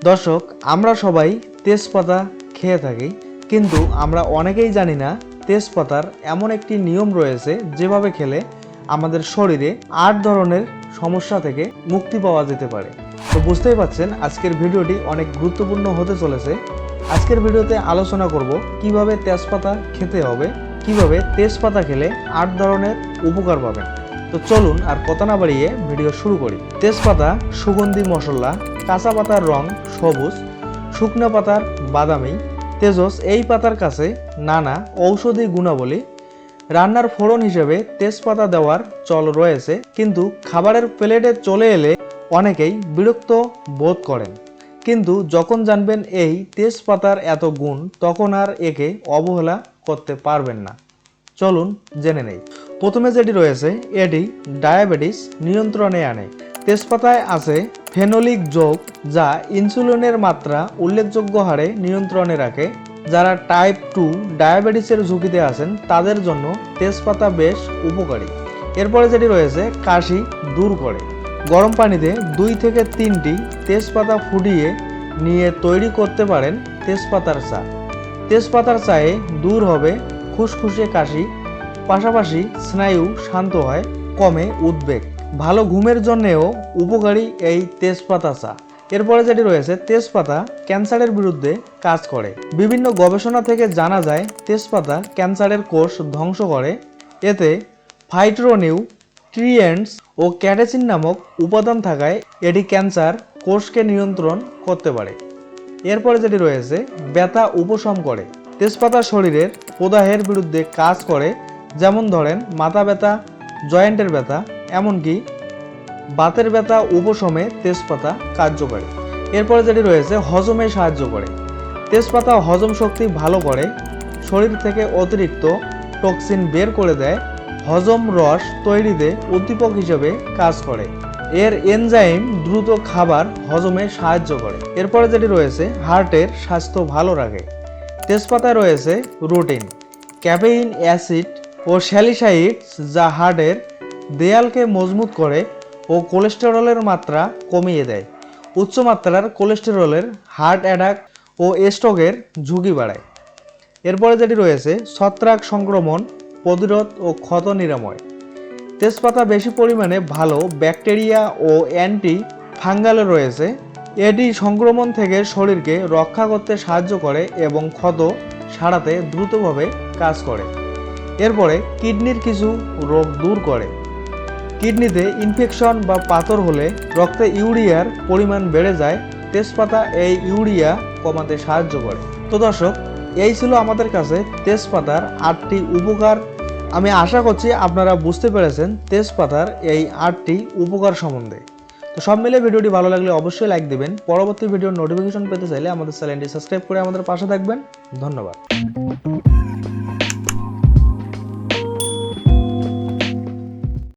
দর্শক, আমরা সবাই তেজপাতা খেয়ে থাকি, কিন্তু আমরা অনেকেই জানি না তেজপাতার এমন একটি নিয়ম রয়েছে যেভাবে খেলে আমাদের শরীরে আট ধরনের সমস্যা থেকে মুক্তি পাওয়া যেতে পারে। তো বুঝতেই পাচ্ছেন, আজকের ভিডিওটি অনেক গুরুত্বপূর্ণ হতে চলেছে। আজকের ভিডিওতে আলোচনা করব কীভাবে তেজপাতা খেতে হবে, কীভাবে তেজপাতা খেলে আট ধরনের উপকার পাবেন। তো চলুন আর কথা না বাড়িয়ে ভিডিও শুরু করি। তেজপাতা, সুগন্ধি মশলা কাঁচা পাতার রং সবুজ, শুকনো পাতার বাদামি, তেজস এই পাতার কাছে নানা ঔষধি গুণাবলী। রান্নার ফোড়ন হিসেবে তেজপাতা দেওয়ার চল রয়েছে, কিন্তু খাবারের প্লেটে চলে এলে অনেকেই বিরক্ত বোধ করেন। কিন্তু যখন জানবেন এই তেজপাতার এত গুণ, তখন আর একে অবহেলা করতে পারবেন না। চলুন জেনে নেই। প্রথমে যেটি রয়েছে, এটি ডায়াবেটিস নিয়ন্ত্রণে আনে। তেজপাতায় আছে ফেনোলিক যোগ, যা ইনসুলিনের মাত্রা উল্লেখযোগ্য হারে নিয়ন্ত্রণে রাখে, যারা টাইপ টু ডায়াবেটিসের ঝুঁকিতে আছেন, তাদের জন্য তেজপাতা বেশ উপকারী। এরপরে যেটি রয়েছে, কাশি দূর করে। গরম পানিতে দুই থেকে তিনটি তেজপাতা ফুটিয়ে নিয়ে তৈরি করতে পারেন তেজপাতার চা। তেজপাতার চায়ে দূর হবে খুসখুসে কাশি, পাশাপাশি স্নায়ু শান্ত হয়, কমে উদ্বেগ। ভালো ঘুমের জন্যেও উপকারী এই তেজপাতা চা এরপরে যেটি রয়েছে, তেজপাতা ক্যান্সারের বিরুদ্ধে কাজ করে। বিভিন্ন গবেষণা থেকে জানা যায়, তেজপাতা ক্যান্সারের কোষ ধ্বংস করে। এতে ফাইট্রোনিউ ট্রিয়েন্টস ও ক্যাটেসিন নামক উপাদান থাকায় এটি ক্যান্সার কোষকে নিয়ন্ত্রণ করতে পারে। এরপরে যেটি রয়েছে, ব্যথা উপশম করে। তেজপাতা শরীরের প্রদাহের বিরুদ্ধে কাজ করে, যেমন ধরেন মাথা ব্যথা, জয়েন্টের ব্যথা এমনকি বাতের ব্যথা, উপশমে তেজপাতা কার্যকরী। এরপরে যেটি রয়েছে, হজমে সাহায্য করে। তেজপাতা হজম শক্তি ভালো করে, শরীর থেকে অতিরিক্ত টক্সিন বের করে দেয়, হজম রস তৈরিতে উদ্দীপক হিসেবে কাজ করে। এর এনজাইম দ্রুত খাবার হজমে সাহায্য করে। এরপরে যেটি রয়েছে হার্টের স্বাস্থ্য ভালো রাখে। তেজপাতায় রয়েছে রুটিন, ক্যাফেইন, অ্যাসিড ও স্যালিসাইডস যা হার্টের দেয়ালকে মজবুত করে ও কোলেস্টেরলের মাত্রা কমিয়ে দেয়। উচ্চমাত্রার কোলেস্টেরলের হার্ট অ্যাটাক ও স্ট্রোকের ঝুঁকি বাড়ায়। এরপরে যেটি রয়েছে, ছত্রাক সংক্রমণ, প্রতিরোধ ও ক্ষত নিরাময়। তেজপাতা বেশি পরিমাণে ভালো ব্যাকটেরিয়া ও অ্যান্টি ফাঙ্গালে রয়েছে। এটি সংক্রমণ থেকে শরীরকে রক্ষা করতে সাহায্য করে এবং ক্ষত সারাতে দ্রুতভাবে কাজ করে। এরপরে কিডনির কিছু রোগ দূর করে। কিডনিতে ইনফেকশন বা পাথর হলে রক্তে ইউরিয়ার পরিমাণ বেড়ে যায়, তেজপাতা এই ইউরিয়া কমাতে সাহায্য করে। তো দর্শক, এই ছিল আমাদের কাছে তেজপাতার আটটি উপকার। আমি আশা করছি আপনারা বুঝতে পেরেছেন তেজপাতার এই আটটি উপকার সম্বন্ধে। তো সব মিলে ভিডিওটি ভালো লাগলে অবশ্যই লাইক দিবেন। পরবর্তী ভিডিওর নোটিফিকেশন পেতে চাইলে আমাদের চ্যানেলটি সাবস্ক্রাইব করে আমাদের পাশে থাকবেন। ধন্যবাদ।